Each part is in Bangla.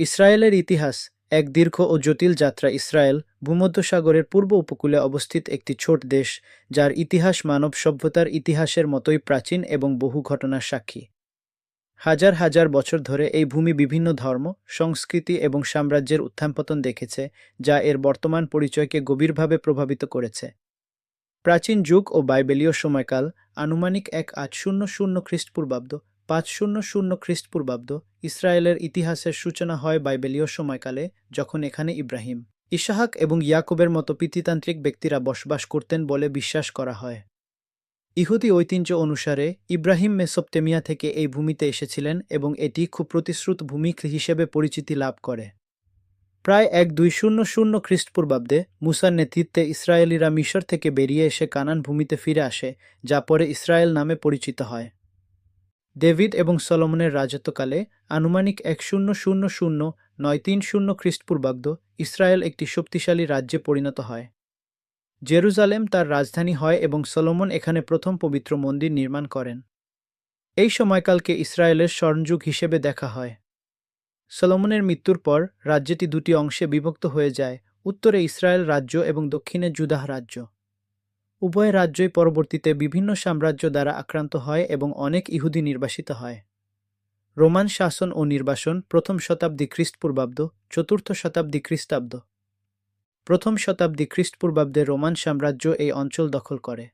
ইসরায়েলের ইতিহাস, এক দীর্ঘ ও জটিল যাত্রা ইসরায়েল, ভূমধ্যসাগরের পূর্ব উপকূলে অবস্থিত একটি ছোট দেশ, যার ইতিহাস মানব সভ্যতার ইতিহাসের মতোই প্রাচীন এবং বহু ঘটনার সাক্ষী। হাজার হাজার বছর ধরে এই ভূমি বিভিন্ন ধর্ম, সংস্কৃতি এবং সাম্রাজ্যের উত্থানপতন দেখেছে, যা এর বর্তমান পরিচয়কে গভীরভাবে প্রভাবিত করেছে। প্রাচীন যুগ ও বাইবেলীয় সময়কাল আনুমানিক এক আট শূন্য শূন্য খ্রিস্টপূর্বাব্দ পাঁচ শূন্য শূন্য খ্রিস্টপূর্বাব্দ ইসরায়েলের ইতিহাসের সূচনা হয় বাইবেলীয় সময়কালে, যখন এখানে ইব্রাহিম ইসাহাক এবং ইয়াকুবের মতো পিতৃতান্ত্রিক ব্যক্তিরা বসবাস করতেন বলে বিশ্বাস করা হয়। ইহুদি ঐতিহ্য অনুসারে, ইব্রাহিম মেসোপটেমিয়া থেকে এই ভূমিতে এসেছিলেন এবং এটি খুব প্রতিশ্রুত ভূমি হিসেবে পরিচিতি লাভ করে। প্রায় এক দুই শূন্য শূন্য খ্রিস্টপূর্বাব্দে মুসার নেতৃত্বে ইসরায়েলিরা মিশর থেকে বেরিয়ে এসে কানান ভূমিতে ফিরে আসে, যা পরে ইসরায়েল নামে পরিচিত হয়। ডেভিড এবং সলোমনের রাজত্বকালে আনুমানিক এক শূন্য শূন্য শূন্য নয় তিন শূন্য খ্রিস্টপূর্বাব্দ ইসরায়েল একটি শক্তিশালী রাজ্যে পরিণত হয়। জেরুজালেম তার রাজধানী হয় এবং সলোমন এখানে প্রথম পবিত্র মন্দির নির্মাণ করেন। এই সময়কালকে ইসরায়েলের স্বর্ণযুগ হিসেবে দেখা হয়। সলোমনের মৃত্যুর পর রাজ্যটি দুটি অংশে বিভক্ত হয়ে যায়, উত্তরে ইসরায়েল রাজ্য এবং দক্ষিণে জুদাহ রাজ্য। উভয় রাজ্যই পরবর্তীতে বিভিন্ন সাম্রাজ্য দ্বারা আক্রান্ত হয় এবং অনেক ইহুদি নির্বাসিত হয়। রোমান শাসন ও নির্বাসন প্রথম শতাব্দী খ্রিস্টপূর্বাব্দ, চতুর্থ শতাব্দী খ্রিস্টাব্দ। প্রথম শতাব্দী খ্রিস্টপূর্বাব্দে রোমান সাম্রাজ্য এই অঞ্চল দখল করে।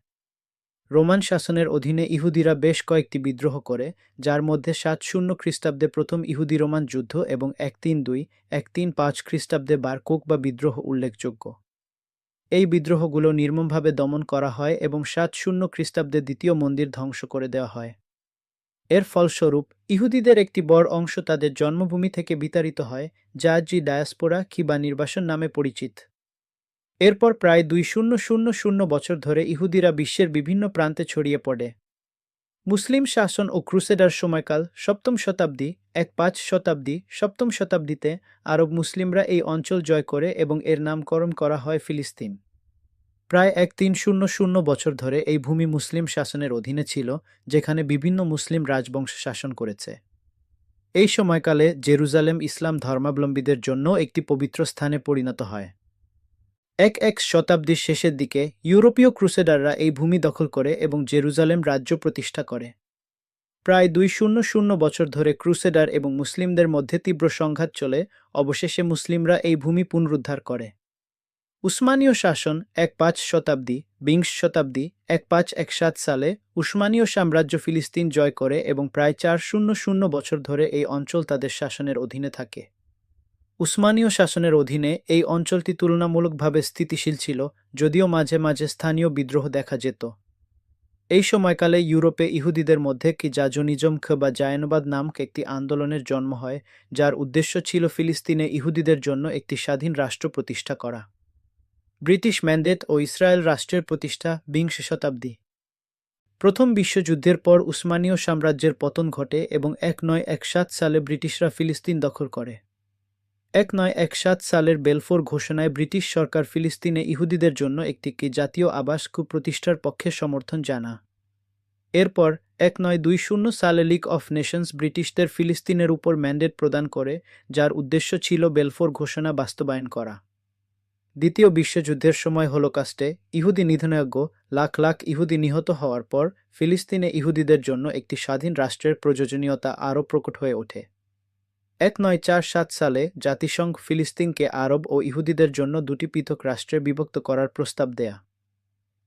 রোমান শাসনের অধীনে ইহুদিরা বেশ কয়েকটি বিদ্রোহ করে, যার মধ্যে সাত শূন্য খ্রিস্টাব্দে প্রথম ইহুদি রোমান যুদ্ধ এবং এক তিন দুই, এক তিন পাঁচ খ্রিস্টাব্দে বারকুক বা বিদ্রোহ উল্লেখযোগ্য। এই বিদ্রোহগুলো নির্মমভাবে দমন করা হয় এবং সাত শূন্য খ্রিস্টাব্দে দ্বিতীয় মন্দির ধ্বংস করে দেওয়া হয়। এর ফলস্বরূপ, ইহুদিদের একটি বড় অংশ তাদের জন্মভূমি থেকে বিতাড়িত হয়, যা জি ডায়াসপোরা কিবা নির্বাসন নামে পরিচিত। এরপর প্রায় দুই শূন্য শূন্য শূন্য বছর ধরে ইহুদিরা বিশ্বের বিভিন্ন প্রান্তে ছড়িয়ে পড়ে। মুসলিম শাসন ও ক্রুসেডার সময়কাল, সপ্তম শতাব্দী, এক পাঁচ শতাব্দী, সপ্তম শতাব্দীতে আরব মুসলিমরা এই অঞ্চল জয় করে এবং এর নামকরণ করা হয় ফিলিস্তিন। প্রায় এক তিন শূন্য শূন্য বছর ধরে এই ভূমি মুসলিম শাসনের অধীনে ছিল, যেখানে বিভিন্ন মুসলিম রাজবংশ শাসন করেছে। এই সময়কালে জেরুজালেম ইসলাম ধর্মাবলম্বীদের জন্য একটি পবিত্র স্থানে পরিণত হয়। এক এক শতাব্দীর শেষের দিকে ইউরোপীয় ক্রুসেডাররা এই ভূমি দখল করে এবং জেরুজালেম রাজ্য প্রতিষ্ঠা করে। প্রায় দুই শূন্য শূন্য বছর ধরে ক্রুসেডার এবং মুসলিমদের মধ্যে তীব্র সংঘাত চলে, অবশেষে মুসলিমরা এই ভূমি পুনরুদ্ধার করে। উসমানীয় শাসন এক পাঁচ শতাব্দী, বিংশ শতাব্দী, এক পাঁচ এক সাত সালে উসমানীয় সাম্রাজ্য ফিলিস্তিন জয় করে এবং প্রায় চার শূন্য শূন্য বছর ধরে এই অঞ্চল তাদের শাসনের অধীনে থাকে। উসমানীয় শাসনের অধীনে এই অঞ্চলটি তুলনামূলকভাবে স্থিতিশীল ছিল, যদিও মাঝে মাঝে স্থানীয় বিদ্রোহ দেখা যেত। এই সময়কালে ইউরোপে ইহুদিদের মধ্যে কি জাজনিজম খ বা জায়নবাদ নামক একটি আন্দোলনের জন্ম হয়, যার উদ্দেশ্য ছিল ফিলিস্তিনে ইহুদিদের জন্য একটি স্বাধীন রাষ্ট্র প্রতিষ্ঠা করা। ব্রিটিশ ম্যান্ডেট ও ইসরায়েল রাষ্ট্রের প্রতিষ্ঠা বিংশ শতাব্দী। প্রথম বিশ্বযুদ্ধের পর উসমানীয় সাম্রাজ্যের পতন ঘটে এবং এক নয় এক সাত সালে ব্রিটিশরা ফিলিস্তিন দখল করে। এক নয় এক সাত সালের বেলফোর ঘোষণায় ব্রিটিশ সরকার ফিলিস্তিনে ইহুদিদের জন্য একটি জাতীয় আবাস প্রতিষ্ঠার পক্ষে সমর্থন জানা। এরপর এক নয় দুই শূন্য সালে লিগ অফ নেশনস ব্রিটিশদের ফিলিস্তিনের উপর ম্যান্ডেট প্রদান করে, যার উদ্দেশ্য ছিল বেলফোর ঘোষণা বাস্তবায়ন করা। দ্বিতীয় বিশ্বযুদ্ধের সময় হলোকাস্টে ইহুদি নিধনজ্ঞ লাখ লাখ ইহুদি নিহত হওয়ার পর ফিলিস্তিনে ইহুদিদের জন্য একটি স্বাধীন রাষ্ট্রের প্রয়োজনীয়তা আরও প্রকট হয়ে ওঠে। এক নয় চার সাত সালে জাতিসংঘ ফিলিস্তিনকে আরব ও ইহুদিদের জন্য দুটি পৃথক রাষ্ট্রে বিভক্ত করার প্রস্তাব দেয়া।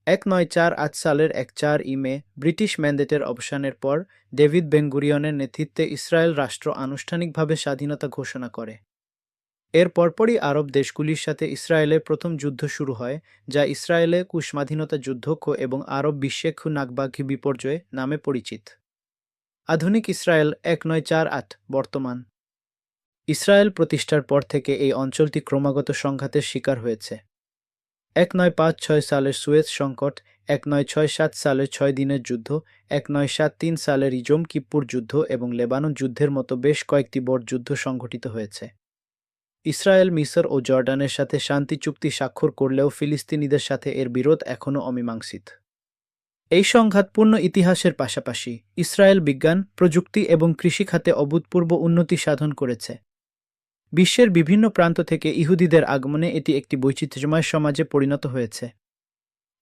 এক নয় চার আট সালের এক চার ইমে ব্রিটিশ ম্যান্ডেটের অবসানের পর ডেভিড বেঙ্গুরিয়নের নেতৃত্বে ইসরায়েল রাষ্ট্র আনুষ্ঠানিকভাবে স্বাধীনতা ঘোষণা করে। এর পরপরই আরব দেশগুলির সাথে ইসরায়েলের প্রথম যুদ্ধ শুরু হয়, যা ইসরায়েলে কুস্বাধীনতা যুদ্ধক্ষ এবং আরব বিশ্বে খু নাকবাঘি বিপর্যয় নামে পরিচিত। আধুনিক ইসরায়েল এক নয় চার আট বর্তমান। ইসরায়েল প্রতিষ্ঠার পর থেকে এই অঞ্চলটি ক্রমাগত সংঘাতের শিকার হয়েছে। এক নয় পাঁচ ছয় সালের সুয়েজ সংকট, এক নয় ছয় সাত সালের ছয় দিনের যুদ্ধ, এক নয় সাত তিন সালের ইজম কিপ্পুর যুদ্ধ এবং লেবানন যুদ্ধের মতো বেশ কয়েকটি বড় যুদ্ধ সংঘটিত হয়েছে। ইসরায়েল, মিসর ও জর্ডানের সাথে শান্তি চুক্তি স্বাক্ষর করলেও ফিলিস্তিনিদের সাথে এর বিরোধ এখনও অমীমাংসিত। এই সংঘাতপূর্ণ ইতিহাসের পাশাপাশি ইসরায়েল বিজ্ঞান, প্রযুক্তি এবং কৃষি খাতে অভূতপূর্ব উন্নতি সাধন করেছে। বিশ্বের বিভিন্ন প্রান্ত থেকে ইহুদিদের আগমনে এটি একটি বৈচিত্র্যময় সমাজে পরিণত হয়েছে।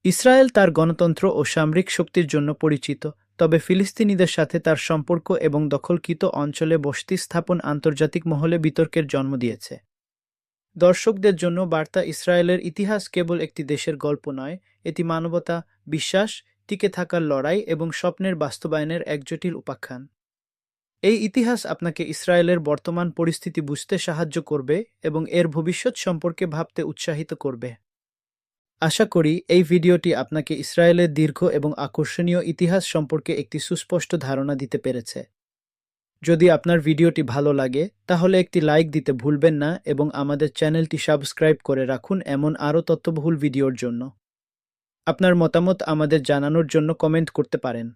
ইসরায়েল তার গণতন্ত্র ও সামরিক শক্তির জন্য পরিচিত, তবে ফিলিস্তিনিদের সাথে তার সম্পর্ক এবং দখলকৃত অঞ্চলে বসতি স্থাপন আন্তর্জাতিক মহলে বিতর্কের জন্ম দিয়েছে। দর্শকদের জন্য বার্তা ইসরায়েলের ইতিহাস কেবল একটি দেশের গল্প নয়, এটি মানবতা, বিশ্বাস, টিকে থাকার লড়াই এবং স্বপ্নের বাস্তবায়নের এক জটিল উপাখ্যান। এই ইতিহাস আপনাকে ইসরায়েলের বর্তমান পরিস্থিতি বুঝতে সাহায্য করবে এবং এর ভবিষ্যৎ সম্পর্কে ভাবতে উৎসাহিত করবে। আশা করি এই ভিডিওটি আপনাকে ইসরায়েলের দীর্ঘ এবং আকর্ষণীয় ইতিহাস সম্পর্কে একটি সুস্পষ্ট ধারণা দিতে পেরেছে। যদি আপনার ভিডিওটি ভালো লাগে, তাহলে একটি লাইক দিতে ভুলবেন না এবং আমাদের চ্যানেলটি সাবস্ক্রাইব করে রাখুন এমন আরও তথ্যবহুল ভিডিওর জন্য। আপনার মতামত আমাদের জানানোর জন্য কমেন্ট করতে পারেন।